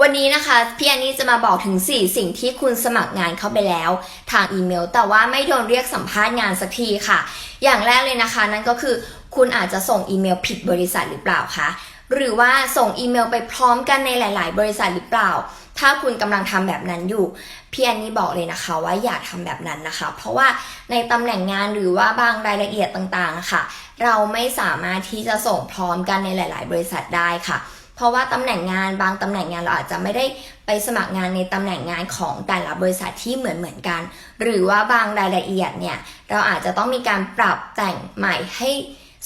วันนี้นะคะพี่อันนี่จะมาบอกถึง 4 สิ่งที่คุณสมัครงานเข้าไปแล้ว ทางอีเมล แต่ว่าไม่โดนเรียกสัมภาษณ์งานสักทีค่ะ อย่างแรกเลยนะคะ นั่นก็คือคุณอาจจะส่งอีเมลผิดบริษัทหรือเปล่าคะหรือว่าส่งอีเมลไปพร้อมกันในหลาย ๆ บริษัทหรือเปล่า ถ้าคุณกำลังทำแบบนั้นอยู่พี่อันนี่บอกเลยนะคะว่าอย่าทำแบบนั้นนะคะ เพราะว่าในตำแหน่งงานหรือว่าบางรายละเอียดต่างๆะค่ะ เราไม่สามารถที่จะส่งพร้อมกันในหลาย ๆ บริษัทได้ค่ะ เพราะว่าตำแหน่งงานบางตำแหน่งงานเราอาจจะไม่ได้ไปสมัครงานในตำแหน่งงานของแต่ละบริษัทที่เหมือนเหมือนกัน หรือว่าบางรายละเอียดเนี่ยเราอาจจะต้องมีการปรับแต่งใหม่ให้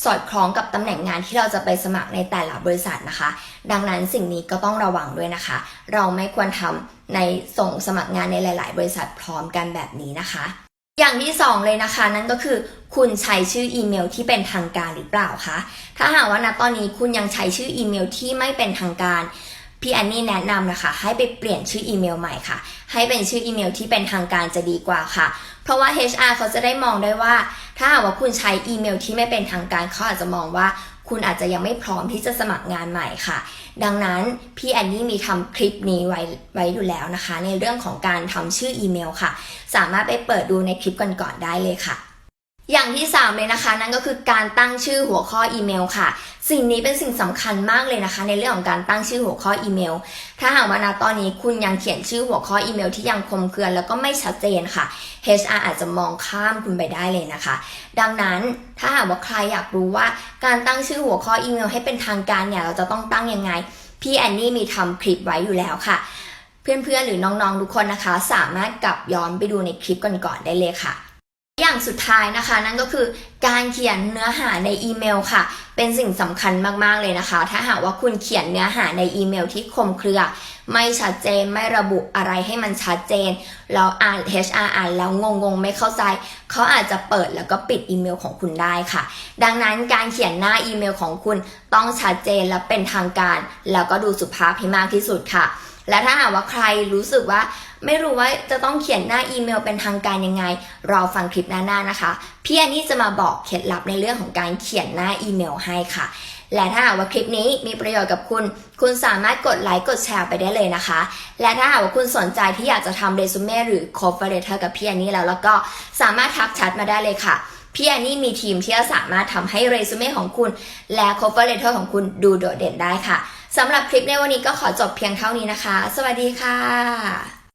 สอดคล้องกับตำแหน่งงานที่เราจะไปสมัครในแต่ละบริษัทนะคะ ดังนั้นสิ่งนี้ก็ต้องระวังด้วยนะคะ เราไม่ควรทำในส่งสมัครงานในหลาย ๆ บริษัทพร้อมกันแบบนี้นะคะ อย่างที่สองเลยนะคะ นั่นก็คือคุณใช้ชื่ออีเมลที่เป็นทางการหรือเปล่าคะถ้าหากว่าณตอนนี้คุณยังใช้ชื่ออีเมลที่ไม่เป็นทางการพี่แอนนี่แนะนำนะคะ ให้ไปเปลี่ยนชื่ออีเมลใหม่ค่ะ ให้เป็นชื่ออีเมลที่เป็นทางการจะดีกว่าค่ะ เพราะว่า HR เขาจะได้มองได้ว่า ถ้าหากว่าคุณใช้อีเมลที่ไม่เป็นทางการเขาอาจจะมองว่า คุณอาจจะยังไม่พร้อมที่จะสมัครงานใหม่ค่ะ ดังนั้นพี่แอนนี่มีทำคลิปนี้ไว้ไว้อยู่แล้วนะคะ ในเรื่องของการทำชื่ออีเมลค่ะ สามารถไปเปิดดูในคลิปก่อนๆได้เลยค่ะ อย่างที่สามเลยนะคะ นั่นก็คือการตั้งชื่อหัวข้ออีเมลค่ะ สิ่งนี้เป็นสิ่งสำคัญมากเลยนะคะ ในเรื่องของการตั้งชื่อหัวข้ออีเมล ถ้าหากว่าณตอนนี้คุณยังเขียนชื่อหัวข้ออีเมลที่ยังคลุมเครือแล้วก็ไม่ชัดเจนค่ะ HR อาจจะมองข้ามคุณไปได้เลยนะคะ ดังนั้นถ้าหากว่าใครอยากรู้ว่าการตั้งชื่อหัวข้ออีเมล ให้เป็นทางการเนี่ยเราจะต้องตั้งยังไงพี่แอนนี่มีทำคลิปไว้อยู่แล้วค่ะ เพื่อนๆหรือน้องๆทุกคนนะคะ สามารถกลับย้อนไปดูในคลิปก่อนๆได้เลยค่ะ อย่างสุดท้ายนะคะ นั่นก็คือการเขียนเนื้อหาในอีเมลค่ะ เป็นสิ่งสำคัญมากๆเลยนะคะ ถ้าหากว่าคุณเขียนเนื้อหาในอีเมลที่คมเครือ ไม่ชัดเจนไม่ระบุอะไรให้มันชัดเจนแล้วอ่าน HR อ่านแล้วงงๆ ไม่เข้าใจ เขาอาจจะเปิดแล้วก็ปิดอีเมลของคุณได้ค่ะ ดังนั้นการเขียนหน้าอีเมลของคุณต้องชัดเจนและเป็นทางการ แล้วก็ดูสุภาพให้มากที่สุดค่ะ และถ้าหากว่าใครรู้สึกว่า ไม่รู้ว่าจะต้องเขียนหน้าอีเมลเป็นทางการยังไง รอฟังคลิปหน้าๆนะคะ พี่อันนี่จะมาบอกเคล็ดลับในเรื่องของการเขียนหน้าอีเมลให้ค่ะ และถ้าหากว่าคลิปนี้มีประโยชน์กับคุณ คุณสามารถกดไลค์กดแชร์ไปได้เลยนะคะ และถ้าหากว่าคุณสนใจที่อยากจะทำเรซูเม่หรือ cover letter กับพี่อันนี่แล้วแล้วก็สามารถทักแชทมาได้เลยค่ะพี่แอนนี่มีทีมที่จะสามารถทำให้เรซูเม่ของคุณ และ cover letter ของคุณดูโดดเด่นได้ค่ะสำหรับคลิปในวันนี้ก็ขอจบเพียงเท่านี้นะคะ สวัสดีค่ะ